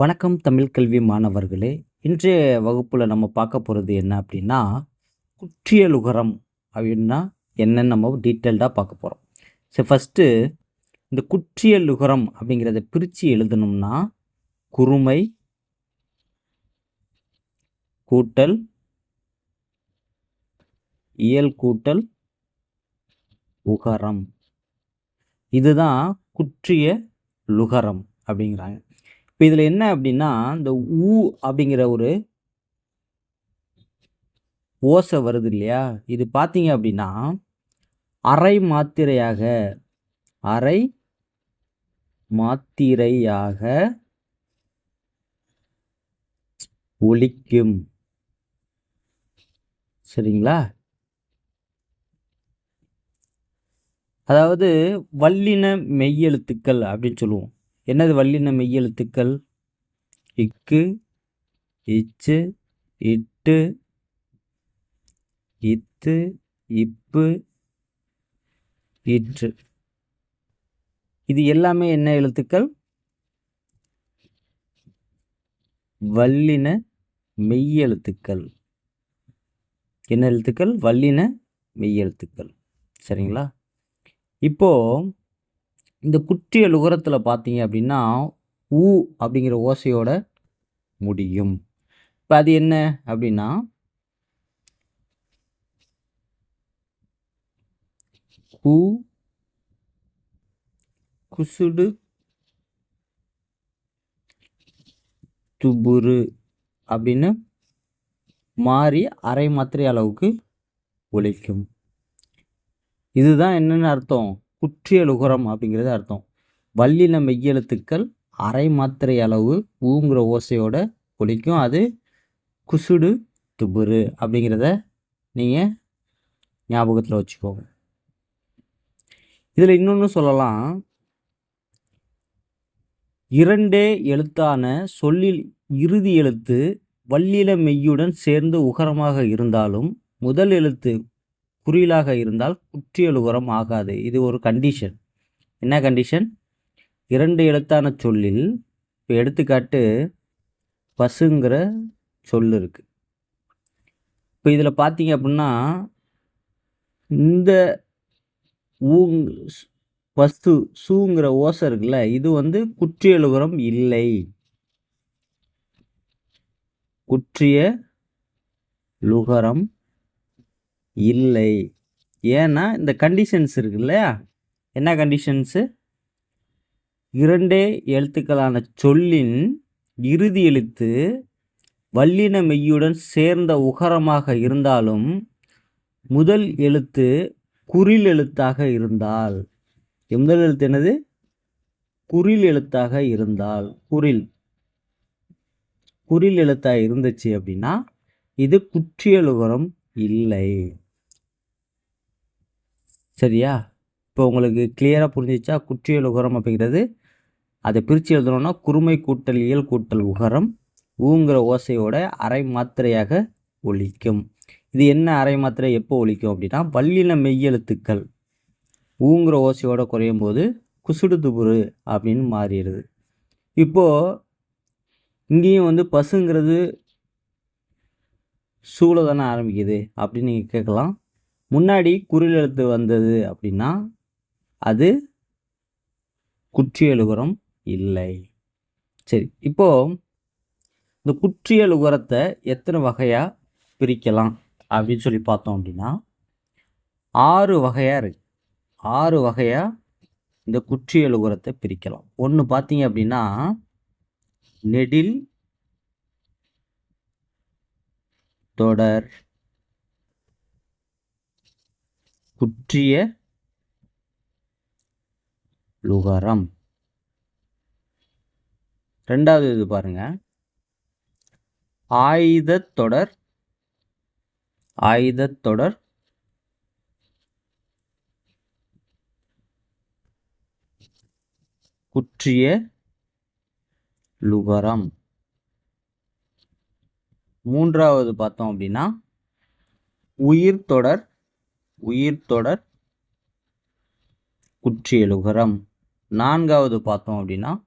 வணக்கம் தமிழ் கல்வி மாணவர்களே. இன்றைய வகுப்பில் நம்ம பார்க்க போகிறது என்ன அப்படின்னா குற்றியலுகரம் அப்படின்னா என்னன்னு நம்ம டீட்டெயில்டாக பார்க்க போகிறோம் சரி ஃபஸ்ட்டு இந்த குற்றியலுகரம் அப்படிங்கிறத பிரித்து எழுதணும்னா குறுமை கூட்டல் இயல் கூட்டல் உகரம். இதுதான் குற்றிய லுகரம் அப்படிங்கிறாங்க. இப்போ இதில் என்ன அப்படின்னா இந்த ஊ அப்படிங்கிற ஒரு ஓசை வருது இல்லையா? இது பார்த்தீங்க அப்படின்னா அரை மாத்திரையாக அரை மாத்திரையாக ஒலிக்கும். சரிங்களா? அதாவது வல்லின மெய்யெழுத்துக்கள் அப்படின்னு சொல்லுவோம். என்னது வல்லின மெய்யெழுத்துக்கள் இக்கு இச்சு இட்டு இத்து இப்பு இற்று. இது எல்லாமே என்ன எழுத்துக்கள்? வல்லின மெய்யெழுத்துக்கள் என்ன எழுத்துக்கள்? வல்லின மெய்யெழுத்துக்கள் சரிங்களா? இப்போது இந்த குற்றியல் உகரத்தில் பார்த்தீங்க அப்படின்னா ஊ அப்படிங்கிற ஓசையோட முடியும். இப்போ அது என்ன அப்படின்னா கு குசுடு துபுரு அப்படின்னு மாறி அரை மாத்திரை அளவுக்கு ஒழிக்கும் இதுதான் என்னென்னு அர்த்தம்? குற்றியலுகரம் அப்படிங்கிறது அர்த்தம். வல்லின மெய்யெழுத்துக்கள் அரை மாத்திரை அளவு ஊங்கிற ஓசையோட ஒழிக்கும் அது குசுடு துபுரு அப்படிங்கிறத நீங்கள் ஞாபகத்தில் வச்சுக்கோங்க. இதில் இன்னொன்று சொல்லலாம். இரண்டே எழுத்தான சொல்லில் இறுதி எழுத்து வல்லில மெய்யுடன் சேர்ந்து உகரமாக இருந்தாலும் முதல் எழுத்து குறியலாக இருந்தால் குற்றியலுகரம் ஆகாது. இது ஒரு கண்டிஷன் என்ன கண்டிஷன் இரண்டு எழுத்தான சொல்லில் இப்போ எடுத்துக்காட்டு பசுங்கிற சொல் இருக்குது இப்போ இதில் பார்த்தீங்க அப்படின்னா இந்த ஊங் பசு சூங்கிற ஓசை இருக்குல்ல இது வந்து குற்றியலுகரம் இல்லை. குற்றிய லுகரம் இல்லை. ஏன்னா இந்த கண்டிஷன்ஸ் இருக்கு இல்லையா? என்ன கண்டிஷன்ஸு இரண்டே எழுத்துக்களான சொல்லின் இறுதி எழுத்து வல்லின மெய்யுடன் சேர்ந்த உகரமாக இருந்தாலும் முதல் எழுத்து குறில் எழுத்தாக இருந்தால். முதல் எழுத்து என்னது? குறில் எழுத்தாக இருந்தால். குறில் குறில் எழுத்தாக இருந்துச்சு அப்படின்னா இது குற்றியலுகரம் இல்லை. சரியா? இப்போ உங்களுக்கு கிளியராக புரிஞ்சிச்சா குற்றியல் உகரம் அப்படிங்கிறது அதை பிரித்து எழுதணும்னா குறுமை கூட்டல் இயல் கூட்டல் உகரம் ஊங்கிற ஓசையோட அரை மாத்திரையாக ஒலிக்கும் இது என்ன அரை மாத்திரை எப்போ ஒழிக்கும் அப்படின்னா வல்லின மெய்யெழுத்துக்கள். ஊங்கிற ஓசையோட குறையும் போது குசுடு துபுரு அப்படின்னு மாறிடுது. இப்போது இங்கேயும் வந்து பசுங்கிறது சூழ தானே ஆரம்பிக்குது அப்படின்னு நீங்கள் கேட்கலாம். முன்னாடி குரில் எழுத்து வந்தது அப்படின்னா அது குற்றியலுகரம் இல்லை. சரி இப்போது இந்த குற்றியலுகரத்தை எத்தனை வகையாக பிரிக்கலாம் அப்படின்னு சொல்லி பார்த்தோம் அப்படின்னா ஆறு வகையாக இருக்கு ஆறு வகையாக இந்த குற்றியலுகரத்தை பிரிக்கலாம். ஒன்று பார்த்தீங்க அப்படின்னா நெடில் தொடர் குற்றிய லுகரம். ரெண்டாவது இது பாருங்க. ஆயுதத் தொடர் தொடர் குற்றிய லுகரம். மூன்றாவது பார்த்தோம் அப்படின்னா உயிர் தொடர் உயிர் தொடர் குற்றியலுகரம் நான்காவது பார்த்தோம் அப்படின்னா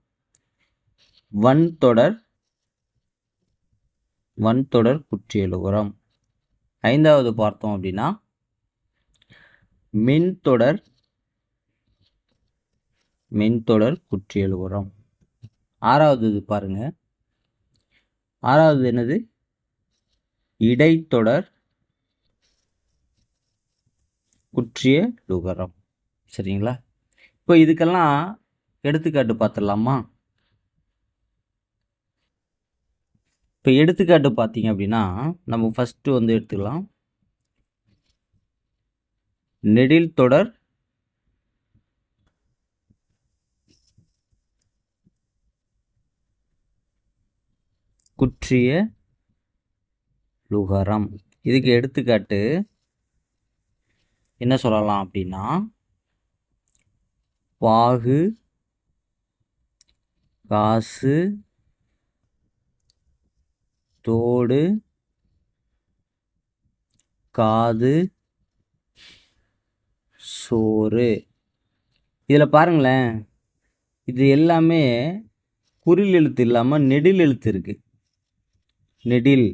வன்தொடர் வன்தொடர் குற்றியலுகரம் ஐந்தாவது பார்த்தோம் அப்படின்னா மின்தொடர் மின்தொடர் குற்றியலுகரம் ஆறாவது இது பாருங்க. ஆறாவது என்னது? இடைத்தொடர் குற்றிய லுகரம் சரிங்களா? இப்போ இதுக்கெல்லாம் எடுத்துக்காட்டு பார்த்துடலாமா? இப்போ எடுத்துக்காட்டு பார்த்தீங்க அப்படின்னா நம்ம ஃபஸ்ட்டு வந்து எடுத்துக்கலாம். நெடில் தொடர் குற்றிய லுகரம் இதுக்கு எடுத்துக்காட்டு என்ன சொல்லலாம் அப்படின்னா பாகு காசு தோடு காது சோறு. இதில் பாருங்களேன் இது எல்லாமே குறில் எழுத்து இல்லாமல் நெடில் எழுத்து இருக்குது நெடில்.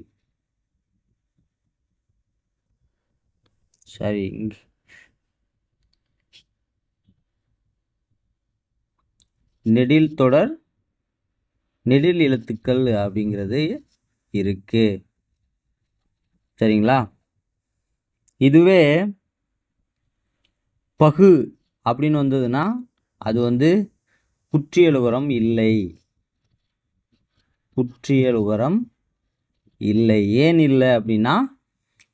சரி நெடில் தொடர் நெடில் எழுத்துக்கள் அப்படிங்கிறது இருக்கு. சரிங்களா? இதுவே பகு அப்படின்னு வந்ததுன்னா அது வந்து குற்றியலுகரம் இல்லை. குற்றியலுகரம் இல்லை. ஏன் இல்லை அப்படின்னா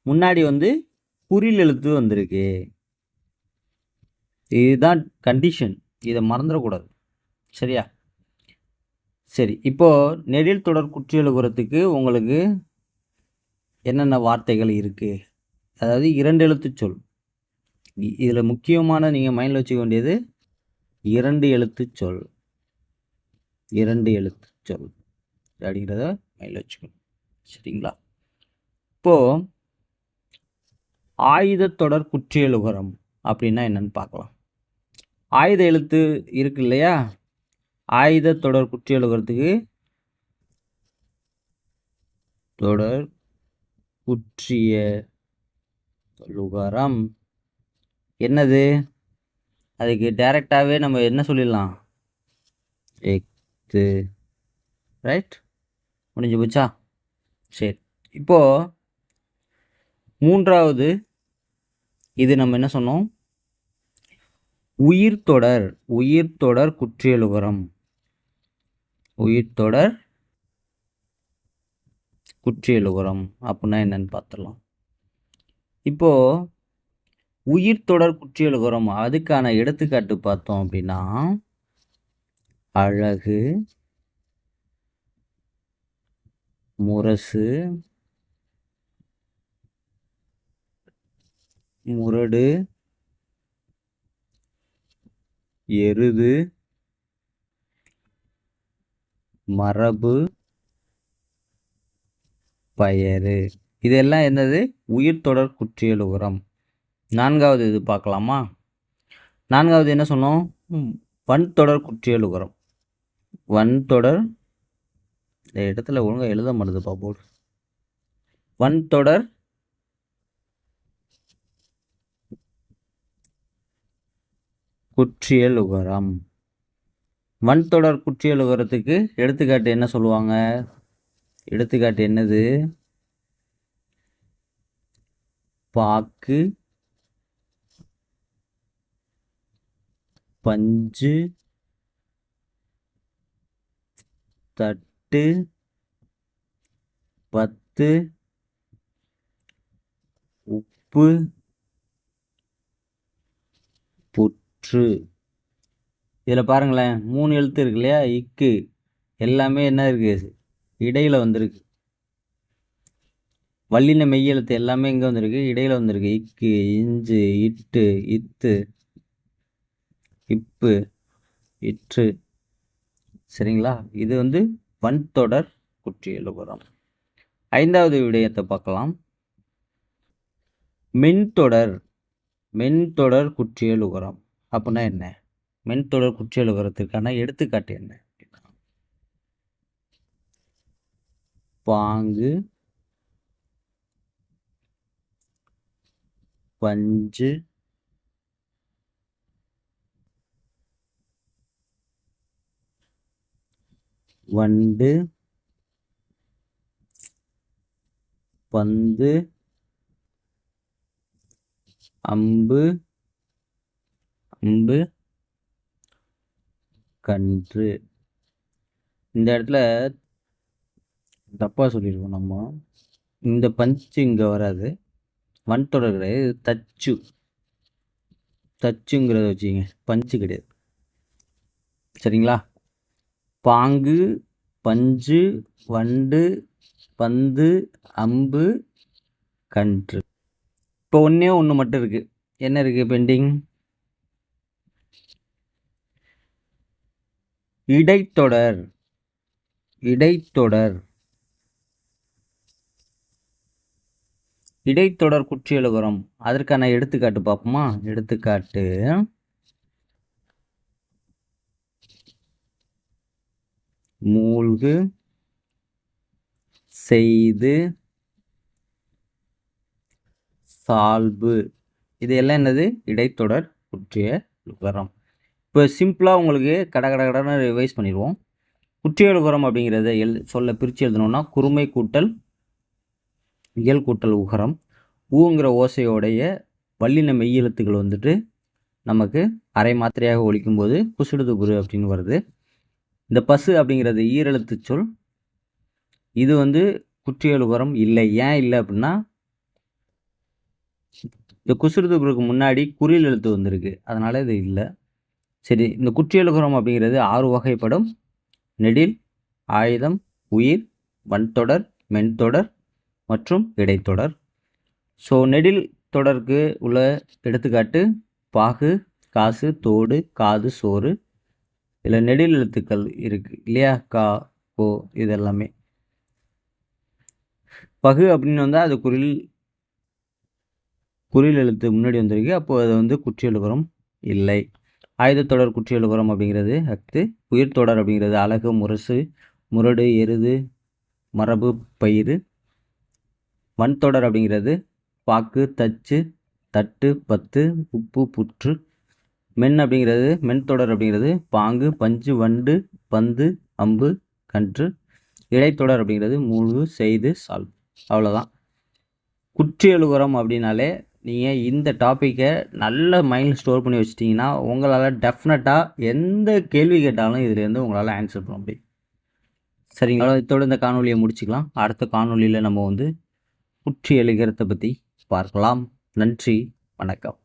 முன்னாடி வந்து குறில் எழுத்து வந்திருக்கு. இதுதான் கண்டிஷன் இதை மறந்துடக்கூடாது. சரியா? சரி இப்போது நெடில் தொடர் குற்றியலுகரத்துக்கு உங்களுக்கு என்னென்ன வார்த்தைகள் இருக்குது அதாவது இரண்டு எழுத்து சொல். இதில் முக்கியமான நீங்கள் மைண்டில் வச்சுக்க வேண்டியது இரண்டு எழுத்து சொல். இரண்டு எழுத்து சொல் அப்படிங்கிறத மைண்டில் வச்சுக்கணும். சரிங்களா? இப்போது ஆயுத தொடர் குற்றியலுகரம் அப்படின்னா என்னென்னு பார்க்கலாம். ஆயுத எழுத்து இருக்கு இல்லையா? ஆயுத தொடர் குற்றியலுகரத்துக்கு தொடர் குற்றிய லுகரம் என்னது? அதுக்கு டைரெக்டாகவே நம்ம என்ன சொல்லிடலாம்? எக்து ரைட்? முடிஞ்சு போச்சா? சரி. இப்போது மூன்றாவது இது நம்ம என்ன சொன்னோம்? உயிர் தொடர் உயிர் தொடர் குற்றியலுகரம் உயிர்த்தொடர் குற்றியலுகரம் அப்படின்னா என்னன்னு பார்த்துடலாம் இப்போது உயிர்த்தொடர் குற்றியலுகரம் அதுக்கான எடுத்துக்காட்டு பார்த்தோம் அப்படின்னா அழகு முரசு முரடு எருது மரபு பயறு. இதெல்லாம் என்னது? உயிர்த்தொடர் குற்றியலுகரம் நான்காவது இது பார்க்கலாமா? நான்காவது என்ன சொன்னோம்? வன்தொடர் குற்றியலுகரம் வன்தொடர் இந்த இடத்துல ஒழுங்கா எழுத மாட்டுதுப்பா போர்டு வன்தொடர் குற்றியலுகரம் வன்தொடர் குற்றியலுகரத்துக்கு எடுத்துக்காட்டு என்ன சொல்லுவாங்க? எடுத்துக்காட்டு என்னது? பாக்கு பஞ்சு தட்டு பத்து உப்பு புற்று. இதில் பாருங்களேன் மூணு எழுத்து இருக்கு இல்லையா? இக்கு. எல்லாமே என்ன இருக்குது இடையில் வந்திருக்கு. வள்ளின மெய்யெழுத்து எல்லாமே எங்கே வந்திருக்கு. இடையில் வந்திருக்கு. இக்கு இஞ்சு இட்டு இத்து இப்பு இற்று. சரிங்களா? இது வந்து வன்தொடர் குற்றியலுகரம் ஐந்தாவது விடயத்தை பார்க்கலாம். மென்தொடர் மென்தொடர் குற்றியலுகரம் அப்படின்னா என்ன? மென்தொடர் குற்றியலுகரத்திற்கான எடுத்துக்காட்டு என்ன? பாங்கு பஞ்சு வண்டு பந்து அம்பு அம்பு கன்று. இந்த இடத்துல தப்பாக சொல்லியிருக்கோம் நம்ம. இந்த பஞ்சு இங்கே வராது. வன் தொடர் கிடையாது தச்சு. தச்சுங்கிறத வச்சுங்க. பஞ்சு கிடையாது. சரிங்களா? பாங்கு பஞ்சு வண்டு பந்து அம்பு கன்று. இப்போ ஒன்றே ஒன்று மட்டும் இருக்குது என்ன இருக்குது பெண்டிங் இடைத்தொடர் இடைத்தொடர். இடைத்தொடர் குற்றியலுகரம் அதற்கான எடுத்துக்காட்டு பார்ப்போமா? எடுத்துக்காட்டு. மூழ்கு செய்து சால்பு. இது எல்லாம் என்னது? இடைத்தொடர் குற்றிய விவரம் இப்போ சிம்பிளாக உங்களுக்கு கட கட கடன்னு ரிவைஸ் பண்ணிடுவோம். குற்றிய லுகரம் அப்படிங்கிறத எல் சொல்ல பிரித்து எழுதணும்னா குறுமை கூட்டல் இயல் கூட்டல் உகரம் ஊங்கிற ஓசையோடைய வல்லின மெய்யெழுத்துக்கள் வந்துட்டு நமக்கு அரை மாத்திரையாக ஒழிக்கும்போது குசுடுது குரு அப்படின்னு வருது. இந்த பசு அப்படிங்கிறது ஈரெழுத்து சொல். இது வந்து குற்றியலுகரம் இல்லை. ஏன் இல்லை அப்படின்னா இந்த குசுறுது குருக்கு முன்னாடி குறில் எழுத்து வந்திருக்கு. அதனால் இது இல்லை. சரி இந்த குற்றியலுகரம் அப்படிங்கிறது ஆறு வகைப்படும். நெடில் ஆயுதம் உயிர் வன்தொடர் மென்தொடர் மற்றும் இடைத்தொடர். ஸோ நெடில் தொடருக்கு உள்ள எடுத்துக்காட்டு பாகு காசு தோடு காது சோறு. இதில் நெடில் எழுத்துக்கள் இருக்குது இல்லையா? கா கோ இதெல்லாமே. பகு அப்படின்னு வந்தால் அது குரில் குறில் எழுத்து முன்னாடி வந்திருக்கு அப்போது அது வந்து குற்றியலுகரம் இல்லை. ஆயுதத்தொடர் குற்றியலுகரம் அப்படிங்கிறது அத்து உயிர்த்தொடர் அப்படிங்கிறது அழகு முரசு முரடு எருது மரபு பயிர் வன்தொடர் அப்படிங்கிறது பாக்கு தச்சு தட்டு பத்து உப்பு புற்று. மென் அப்படிங்கிறது மென்தொடர் அப்படிங்கிறது பாங்கு பஞ்சு வண்டு பந்து அம்பு கன்று. இடைத்தொடர் அப்படிங்கிறது மூழ்கு செய்து சால். அவ்வளோதான் குற்றியலுகரம் அப்படின்னாலே நீங்கள் இந்த டாப்பிக்கை நல்ல மைண்டில் ஸ்டோர் பண்ணி வச்சிட்டிங்கன்னா உங்களால் டெஃபினட்டாக எந்த கேள்வி கேட்டாலும் இதுலேருந்து உங்களால் ஆன்சர் பண்ண முடியும். சரிங்களா? இதோட இந்த காணொலியை முடிச்சுக்கலாம். அடுத்த காணொலியில் நம்ம வந்து குற்றி எழுகிறத பற்றி பார்க்கலாம். நன்றி. வணக்கம்.